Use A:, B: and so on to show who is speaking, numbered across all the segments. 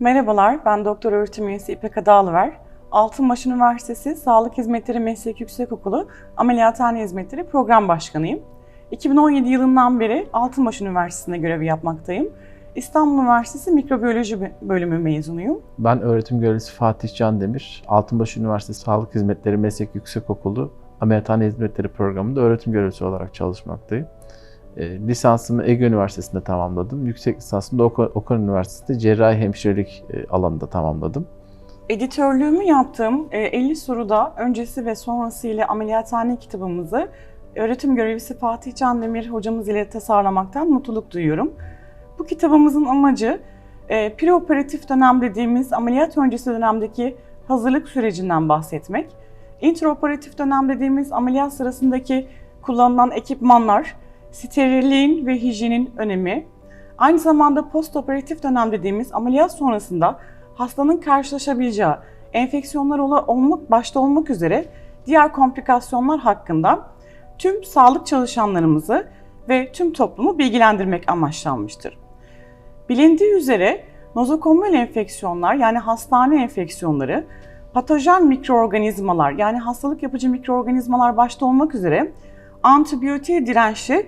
A: Merhabalar, ben Doktor Öğretim Üyesi İpek Adalıver. Altınbaş Üniversitesi Sağlık Hizmetleri Meslek Yüksekokulu Ameliyathane Hizmetleri Program Başkanıyım. 2017 yılından beri Altınbaş Üniversitesi'nde görev yapmaktayım. İstanbul Üniversitesi Mikrobiyoloji Bölümü mezunuyum.
B: Ben öğretim görevlisi Fatih Can Demir, Altınbaş Üniversitesi Sağlık Hizmetleri Meslek Yüksekokulu Ameliyathane Hizmetleri Programı'nda öğretim görevlisi olarak çalışmaktayım. E, lisansımı Ege Üniversitesi'nde tamamladım. Yüksek lisansımı da Okan, Üniversitesi'nde cerrahi hemşirelik e, alanında tamamladım.
A: Editörlüğümü yaptığım e, 50 soruda öncesi ve sonrası ile ameliyathane kitabımızı öğretim görevlisi Fatih Can Demir hocamız ile tasarlamaktan mutluluk duyuyorum. Bu kitabımızın amacı e, preoperatif dönem dediğimiz ameliyat öncesi dönemdeki hazırlık sürecinden bahsetmek. Intraoperatif dönem dediğimiz ameliyat sırasındaki kullanılan ekipmanlar, sterilliğin ve hijyenin önemi. Aynı zamanda postoperatif dönem dediğimiz ameliyat sonrasında hastanın karşılaşabileceği enfeksiyonlar olmak başta olmak üzere diğer komplikasyonlar hakkında tüm sağlık çalışanlarımızı ve tüm toplumu bilgilendirmek amaçlanmıştır. Bilindiği üzere nozokomial enfeksiyonlar yani hastane enfeksiyonları, patojen mikroorganizmalar yani hastalık yapıcı mikroorganizmalar başta olmak üzere antibiyotiğe dirençli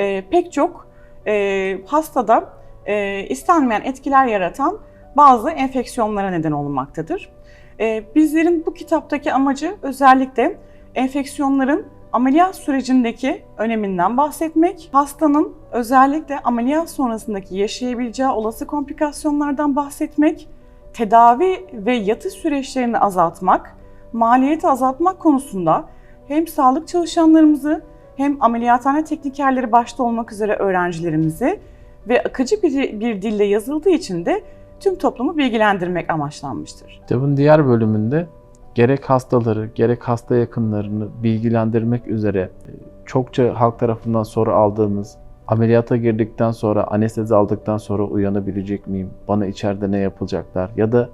A: e, pek çok e, hastada e, istenmeyen etkiler yaratan bazı enfeksiyonlara neden olmaktadır. E, bizlerin bu kitaptaki amacı özellikle enfeksiyonların ameliyat sürecindeki öneminden bahsetmek, hastanın özellikle ameliyat sonrasındaki yaşayabileceği olası komplikasyonlardan bahsetmek, tedavi ve yatış süreçlerini azaltmak, maliyeti azaltmak konusunda hem sağlık çalışanlarımızı hem ameliyathane teknikerleri başta olmak üzere öğrencilerimizi ve akıcı bir, bir dille yazıldığı için de tüm toplumu bilgilendirmek amaçlanmıştır.
B: Kitabın diğer bölümünde gerek hastaları, gerek hasta yakınlarını bilgilendirmek üzere e, çokça halk tarafından soru aldığımız ameliyata girdikten sonra, anestezi aldıktan sonra uyanabilecek miyim? Bana içeride ne yapılacaklar? Ya da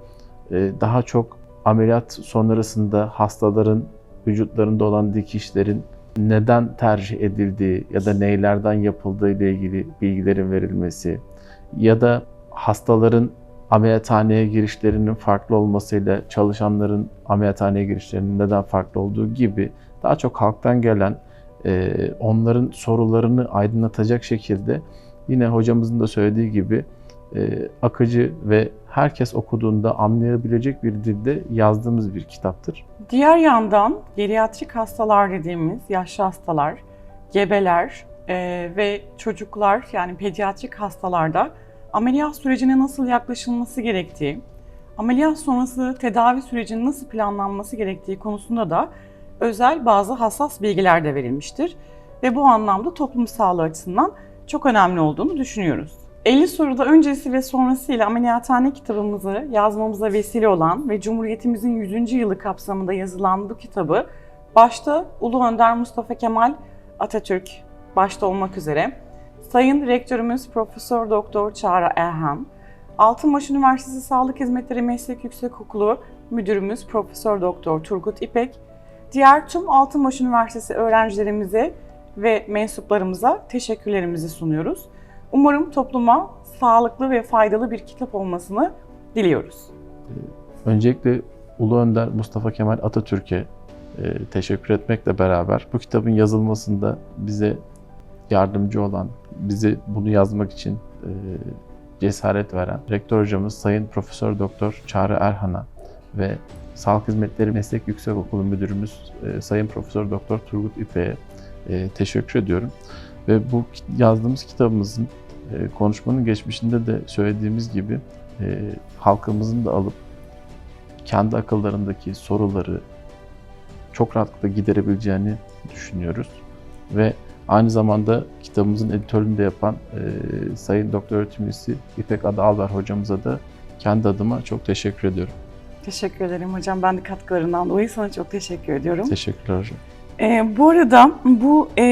B: e, daha çok ameliyat sonrasında hastaların vücutlarında olan dikişlerin neden tercih edildiği ya da neylerden yapıldığı ile ilgili bilgilerin verilmesi ya da hastaların ameliyathaneye girişlerinin farklı olmasıyla çalışanların ameliyathaneye girişlerinin neden farklı olduğu gibi daha çok halktan gelen e, onların sorularını aydınlatacak şekilde yine hocamızın da söylediği gibi e, akıcı ve herkes okuduğunda anlayabilecek bir dilde yazdığımız bir kitaptır.
A: Diğer yandan geriatrik hastalar dediğimiz yaşlı hastalar, gebeler e, ve çocuklar yani pediatrik hastalarda ameliyat sürecine nasıl yaklaşılması gerektiği, ameliyat sonrası tedavi sürecinin nasıl planlanması gerektiği konusunda da özel bazı hassas bilgiler de verilmiştir. Ve bu anlamda toplum sağlığı açısından çok önemli olduğunu düşünüyoruz. 50 soruda öncesi ve sonrası ile ameliyathane kitabımızı yazmamıza vesile olan ve Cumhuriyetimizin 100. yılı kapsamında yazılan bu kitabı başta Ulu Önder Mustafa Kemal Atatürk başta olmak üzere Sayın Rektörümüz Profesör Doktor Çağrı Erhan, Altınbaş Üniversitesi Sağlık Hizmetleri Meslek Yüksekokulu Müdürümüz Profesör Doktor Turgut İpek, diğer tüm Altınbaş Üniversitesi öğrencilerimize ve mensuplarımıza teşekkürlerimizi sunuyoruz. Umarım topluma sağlıklı ve faydalı bir kitap olmasını diliyoruz.
B: Öncelikle Ulu Önder Mustafa Kemal Atatürk'e e, teşekkür etmekle beraber bu kitabın yazılmasında bize yardımcı olan, bize bunu yazmak için e, cesaret veren rektör hocamız Sayın Profesör Doktor Çağrı Erhan'a ve Sağlık Hizmetleri Meslek Yüksekokulu Müdürümüz e, Sayın Profesör Doktor Turgut İpek'e e, teşekkür ediyorum. Ve bu yazdığımız kitabımızın e, konuşmanın geçmişinde de söylediğimiz gibi e, halkımızın da alıp kendi akıllarındaki soruları çok rahatlıkla giderebileceğini düşünüyoruz. Ve aynı zamanda kitabımızın editörlüğünü de yapan e, Sayın Doktor Öğretim Üyesi İpek Ada Alver hocamıza da kendi adıma çok teşekkür ediyorum.
A: Teşekkür ederim hocam. Ben de katkılarından dolayı sana çok teşekkür ediyorum.
B: Teşekkürler hocam.
A: Ee, bu arada bu e,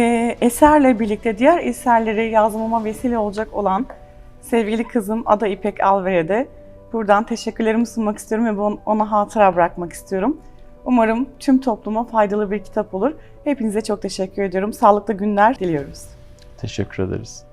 A: eserle birlikte diğer eserleri yazmama vesile olacak olan sevgili kızım Ada İpek Alver'e de buradan teşekkürlerimi sunmak istiyorum ve ona hatıra bırakmak istiyorum. Umarım tüm topluma faydalı bir kitap olur. Hepinize çok teşekkür ediyorum. Sağlıklı günler diliyoruz.
B: Teşekkür ederiz.